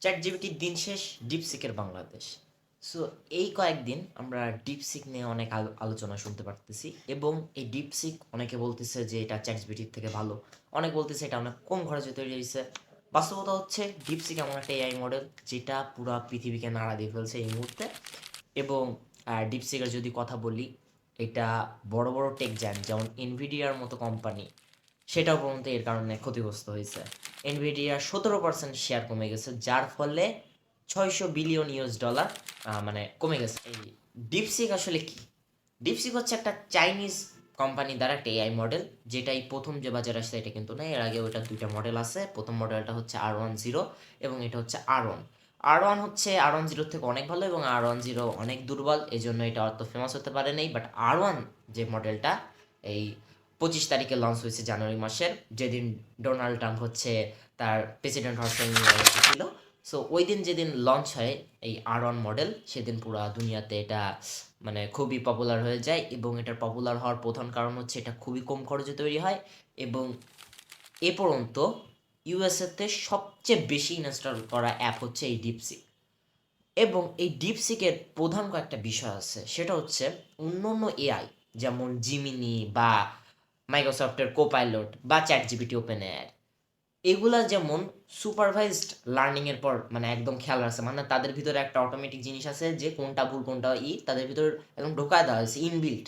Chat জিবিটির দিন শেষ ডিপসিকের Bangladesh. So এই কয়েকদিন আমরা ডিপসিক নিয়ে অনেক আলো- আলোচনা শুনতে পারতেছি এবং এই ডিপসিক অনেকে বলতেছে যে এটা চ্যাট জিবিটির থেকে ভালো। অনেক বলতেছে এটা অনেক কম খরচে তৈরি হয়েছে। বাস্তবতা হচ্ছে ডিপসিক এমন একটা এআই মডেল যেটা পুরো পৃথিবীকে নাড়া দিয়ে ফেলছে এই মুহূর্তে এবং ডিপসিকের যদি কথা বলি, এটা বড় বড় টেক জ্যান্ট যেমন এনভিডিয়ার মতো কোম্পানি সেটাও পর্যন্ত এর কারণে ক্ষতিগ্রস্ত হয়েছে। এনভিডিয়ার সতেরো পার্সেন্ট শেয়ার কমে গেছে, যার ফলে ছয়শো বিলিয়ন ইউএস ডলার মানে কমে গেছে। এই ডিপসিক আসলে কি? ডিপসিক হচ্ছে একটা চাইনিজ কোম্পানি দ্বারা একটা এআই মডেল যেটাই প্রথম যে বাজারে আসছে এটা কিন্তু না এর আগে ওইটা দুইটা মডেল আছে। প্রথম মডেলটা হচ্ছে আর ওয়ান জিরো এবং এটা হচ্ছে আর ওয়ান আর ওয়ান হচ্ছে আর ওয়ান জিরোর থেকে অনেক ভালো এবং আর ওয়ান জিরো অনেক দুর্বল এই জন্য এটা অত ফেমাস হতে পারে নাই। বাট আর ওয়ান যে মডেলটা এই পঁচিশ তারিখে লঞ্চ হয়েছে জানুয়ারি মাসের। যেদিন ডোনাল্ড ট্রাম্প হচ্ছে তার প্রেসিডেন্ট হওয়ার সঙ্গে ছিল সো ওই দিন যেদিন লঞ্চ হয় এই আর ওয়ান মডেল সেদিন পুরো দুনিয়াতে এটা মানে খুবই পপুলার হয়ে যায় এবং এটার পপুলার হওয়ার প্রধান কারণ হচ্ছে এটা খুবই কম খরচে তৈরি হয় এবং এ পর্যন্ত ইউএসএতে সবচেয়ে বেশি ইনস্টল করা অ্যাপ হচ্ছে এই ডিপসিক এবং এই ডিপসিকের প্রধান কয়েকটা বিষয় আছে। সেটা হচ্ছে অন্য অন্য এআই যেমন জিমিনি বা মাইক্রোসফটের কোপাইলট বা চ্যাট জিপিটি ওপেন এয়ার এগুলা যেমন সুপারভাইজড লার্নিংয়ের পর মানে একদম খেয়াল রাখছে মানে তাদের ভিতরে একটা অটোমেটিক জিনিস আছে যে কোনটা ভুল, কোনটা ই, তাদের ভিতরে একদম ঢোকায় দেওয়া হয়েছে ইনবিল্ট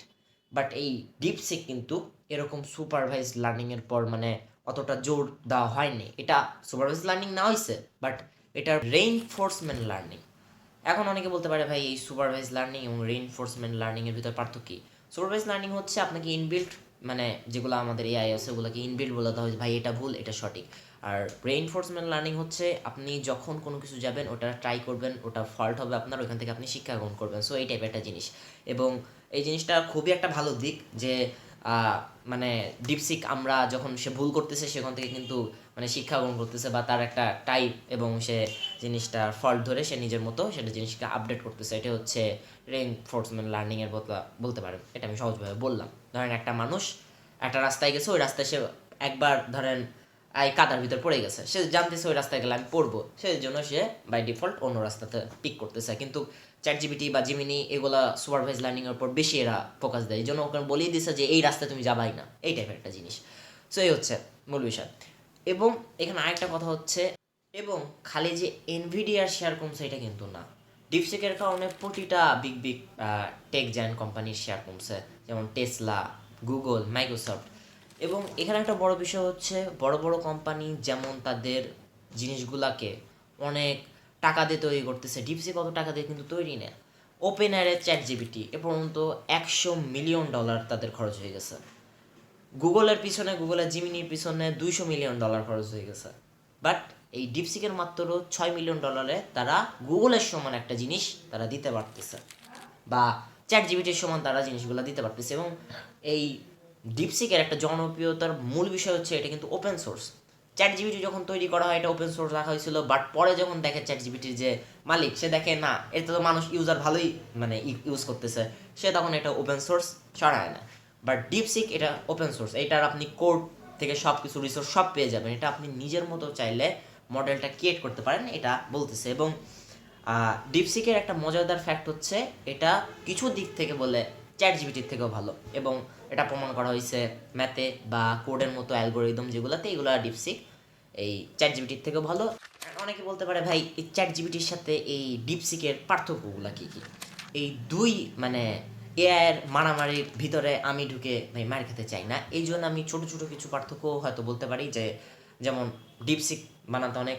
বাট এই ডিপসিক কিন্তু এরকম সুপারভাইজড লার্নিংয়ের পর মানে অতটা জোর দেওয়া হয়নি। এটা সুপারভাইজ লার্নিং না হয়েছে বাট এটা রেইনফোর্সমেন্ট লার্নিং এখন অনেকে বলতে পারে, ভাই, এই সুপারভাইজ লার্নিং এবং রেইনফোর্সমেন্ট লার্নিংয়ের ভিতরে পার্থক্য কি? সুপারভাইজ লার্নিং হচ্ছে আপনাকে ইনবিল্ট মানে যেগুলো আমাদের এআই আছে, ওগুলোকে ইনবিল্ট বলে দেওয়া হয় ভাই, এটা ভুল, এটা সঠিক। আর রেইনফোর্সমেন্ট লার্নিং হচ্ছে, আপনি যখন কোনো কিছু যাবেন, ওটা ট্রাই করবেন, ওটা ফল্ট হবে আপনার, ওইখান থেকে আপনি শিক্ষা গ্রহণ করবেন। সো এই টাইপের একটা জিনিস। এবং এই জিনিসটা খুবই একটা ভালো দিক যে মানে ডিপসিক আমরা যখন সে ভুল করতেছে, সেখান থেকে কিন্তু মানে শিক্ষা গ্রহণ করতেছে বা তার একটা টাইপ এবং সে জিনিসটা ফল্ট ধরে সে নিজের মতো সেটা জিনিসকে আপডেট করতেছে। এটা হচ্ছে রেইনফোর্সমেন্ট লার্নিংয়ের বদলা, বলতে পারেন। এটা আমি সহজভাবে বললাম। ধরেন একটা মানুষ একটা রাস্তায় গেছে, ওই রাস্তায় সে একবার ধরেন, এই কাদার ভিতর পড়ে গেছে। সে জানতেছে ওই রাস্তায় গেলে আমি পড়ব। সেই জন্য সে বাই ডিফল্ট অন্য রাস্তাতে পিক করতেছে। কিন্তু চ্যাট জিবিটি বা জিমিনি এগুলা সুপারভাইজ লার্নিং এর উপর বেশি এরা ফোকাস দেয়। এই জন্য ওখানে বলেই দিছে যে, এই রাস্তায় তুমি যাবাই না। এই টাইপের একটা জিনিস। সো এই হচ্ছে মূল বিষয়। এবং এখানে আরেকটা কথা হচ্ছে, এবং খালি যে এনভিডিআর শেয়ার কমছে এটা কিন্তু না। ডিপসেকের কারণে প্রতিটা বিগ বিগ টেক জায়ান্ট কোম্পানির শেয়ার কমছে। যেমন টেসলা গুগল মাইক্রোসফট এবং এখানে একটা বড় বিষয় হচ্ছে, বড় বড় কোম্পানি যেমন তাদের জিনিসগুলাকে অনেক টাকা দিয়ে তৈরি করতেছে ডিপসি কত টাকা দিয়ে কিন্তু তৈরি না ওপেন এয়ারে চ্যাট জিবিটি এ পর্যন্ত একশো মিলিয়ন ডলার তাদের খরচ হয়ে গেছে। গুগলের পিছনে গুগলের জিমিনির পিছনে দুইশো মিলিয়ন ডলার খরচ হয়ে গেছে। বাট এই ডিপসিকের মাত্র ছয় মিলিয়ন ডলারে তারা গুগলের সমান একটা জিনিস তারা দিতে পারতেছে। বা চ্যাট জিবিটির সমান তারা জিনিসগুলো দিতে পারতেছে এবং এই ডিপসিকের একটা জনপ্রিয়তার মূল বিষয় হচ্ছে এটা কিন্তু ওপেন সোর্স চ্যাট জিবিটি যখন তৈরি করা হয়, এটা ওপেন সোর্স রাখা হয়েছিল বাট পরে যখন দেখে চ্যাট জিবিটির যে মালিক, সে দেখে, না এটা তো মানুষ ইউজার ভালোই মানে ইউজ করতেছে। সে তখন এটা ওপেন সোর্স সরায় না। বাট ডিপসিক এটা ওপেন সোর্স এটার আপনি কোড থেকে সব কিছু রিসোর্স সব পেয়ে যাবেন। এটা আপনি নিজের মতো চাইলে মডেলটা ক্রিয়েট করতে পারেন, এটা বলতেছে। এবং ডিপসিকের একটা মজাদার ফ্যাক্ট হচ্ছে, এটা কিছু দিক থেকে বলে চ্যাট জিবিটির থেকেও ভালো। এবং এটা প্রমাণ করা হয়েছে ম্যাথে বা কোডের মতো অ্যালগোরিদম যেগুলোতে, এগুলো ডিপসিক এই চ্যাট জিবিটির থেকেও ভালো। অনেকে বলতে পারে, ভাই, এই চ্যাট জিবিটির সাথে এই ডিপসিকের পার্থক্যগুলো কী কী? এই দুই মানে এআইয়ের মারামারির ভিতরে আমি ঢুকে, ভাই, মার খেতে চাই না। এই জন্য আমি ছোটো ছোটো কিছু পার্থক্য হয়তো বলতে পারি যে, যেমন ডিপসিক বানাতে অনেক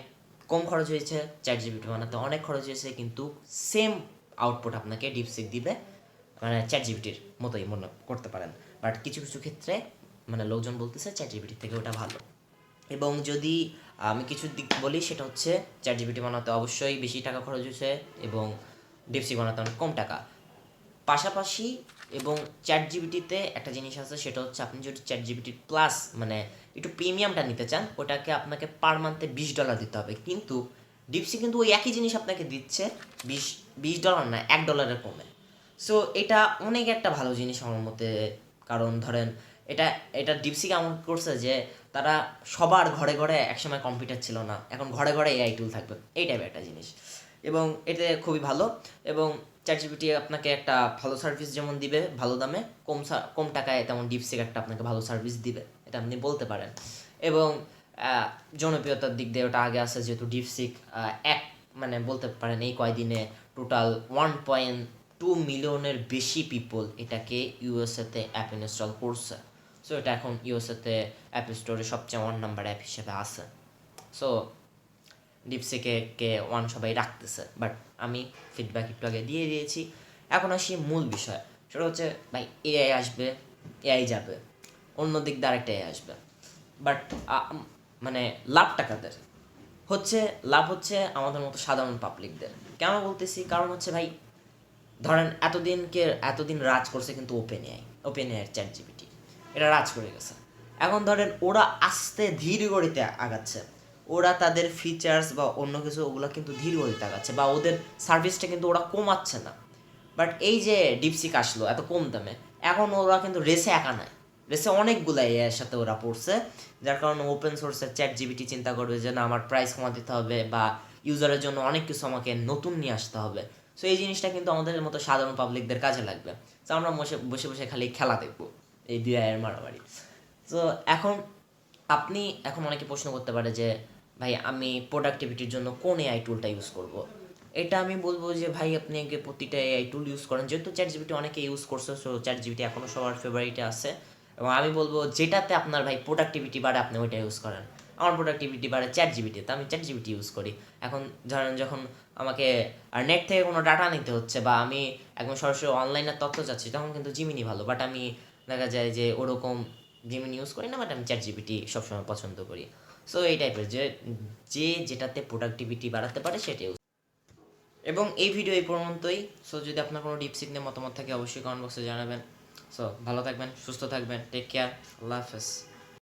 কম খরচ হয়েছে চ্যাট জিবিটি বানাতে অনেক খরচ হয়েছে, কিন্তু সেম আউটপুট আপনাকে ডিপসিক দিবে মানে চ্যাট জিবিটির মতোই মনে করতে পারেন। বাট কিছু কিছু ক্ষেত্রে মানে লোকজন বলতেছে চ্যাট জিবিটির থেকে ওটা ভালো। এবং যদি আমি কিছু দিক বলি, সেটা হচ্ছে চ্যাট জিবিটি বানাতে অবশ্যই বেশি টাকা খরচ হয়েছে এবং ডিপসি বানাতে অনেক কম টাকা। পাশাপাশি এবং চ্যাট জিবিটিতে একটা জিনিস আছে, সেটা হচ্ছে আপনি যদি চ্যাট জিবিটি প্লাস মানে একটু প্রিমিয়ামটা নিতে চান, ওটাকে আপনাকে পার মান্থে বিশ ডলার দিতে হবে। কিন্তু ডিপসি কিন্তু ওই একই জিনিস আপনাকে দিচ্ছে, বিশ বিশ ডলার না, এক ডলারের কমে। সো এটা অনেক একটা ভালো জিনিস আমার মতে। কারণ ধরেন, এটা এটা ডিপসি কেমন করছে যে তারা সবার ঘরে ঘরে একসময় কম্পিউটার ছিল না। এখন ঘরে ঘরে এআই টুল থাকবে। এই টাইপের একটা জিনিস। এবং এটা খুবই ভালো। এবং চ্যাটজিপিটি আপনাকে একটা ভালো সার্ভিস যেমন দিবে, ভালো দামে, কম কম টাকায় তেমন ডিপসিক একটা আপনাকে ভালো সার্ভিস দিবে, এটা আপনি বলতে পারেন। এবং জনপ্রিয়তার দিক দিয়ে ওটা আগে আছে যেহেতু ডিপসিক এক মানে বলতে পারেন এই কয়দিনে টোটাল ওয়ান পয়েন্ট টু মিলিয়নের বেশি পিপল এটাকে ইউএসএতে অ্যাপ ইনস্টল করছে। সো এটা এখন ইউএসএতে অ্যাপ স্টোরে সবচেয়ে ওয়ান নাম্বার অ্যাপ হিসেবে আছে। সো ডিপসিকে কে ওয়ান সবাই রাখতেছে। বাট আমি ফিডব্যাক একটু আগে দিয়ে দিয়েছি। এখন আসি মূল বিষয়। সেটা হচ্ছে, ভাই এআই আসবে এআই যাবে। অন্য দিক দিয়ে আরেকটা এআই আসবে। বাট মানে লাভটা কাদের? হচ্ছে, লাভ হচ্ছে আমাদের মতো সাধারণ পাবলিকদের কেন বলতেছি? কারণ হচ্ছে, ভাই, ধরেন এতদিনকে এতদিন রাজ করছে কিন্তু open AI open AI ChatGPT এটা রাজ করে গেছে। এখন ধরেন ওরা আস্তে ধীর গতিতে আগাচ্ছে। ওরা তাদের ফিচার্স বা অন্য কিছু ওগুলো কিন্তু ধীর গতিতে আগাচ্ছে বা ওদের সার্ভিসটা কিন্তু ওরা কমাচ্ছে না। বাট এই যে ডিপসিক আসলো, এত কম দামে, এখন ওরা কিন্তু রেসে একা নাই। রেসে অনেকগুলো এর সাথে ওরা পড়ছে, যার কারণে ওপেন সোর্সের চ্যাট জিবিটি চিন্তা করবে যে, না, আমার প্রাইস কমা দিতে হবে বা ইউজারের জন্য অনেক কিছু আমাকে নতুন নিয়ে আসতে হবে। সো এই জিনিসটা কিন্তু আমাদের মতো সাধারণ পাবলিকদের কাজে লাগবে। তো আমরা বসে বসে বসে খালি খেলা দেখব এই দুই আয়ের মারামারি। তো এখন আপনি, এখন অনেকে প্রশ্ন করতে পারে যে ভাই, আমি প্রোডাক্টিভিটির জন্য কোন এআই টুলটা ইউজ করব? এটা আমি বলব যে, ভাই, আপনি আগে প্রতিটা এআই টুল ইউজ করেন। যেহেতু চ্যাট জিবিটি অনেকে ইউজ করছে সো চ্যাট জিবিটি এখনও সবার ফেভারিটে আছে। এবং আমি বলব যেটাতে আপনার, ভাই প্রোডাক্টিভিটি বাড়ে, আপনি ওইটা ইউজ করেন। আমার প্রোডাক্টিভিটি বাড়ে চ্যাট জিবিটিতে আমি চ্যাট জিবিটি ইউজ করি। এখন ধরেন যখন আমাকে, আর নেট থেকে কোনো ডাটা নিতে হচ্ছে বা আমি একদম সরাসরি অনলাইনের তথ্য চাচ্ছি, তখন কিন্তু জিমিনি ভালো। বাট আমি দেখা যায় যে, ওরকম জিমিনি ইউজ করি না বাট আমি চ্যাট জিবিটি সবসময় পছন্দ করি। সো এই টাইপের যে যে যেটাতে প্রোডাক্টিভিটি বাড়াতে পারে সেটা ইউজ এবং এই ভিডিও এই পর্যন্তই। সো যদি আপনার কোনো ডিপসিক নিয়ে মতামত থাকে, অবশ্যই কমেন্ট বক্সে জানাবেন। সো ভালো থাকবেন, সুস্থ থাকবেন টেক কেয়ার আল্লাহ হাফেজ।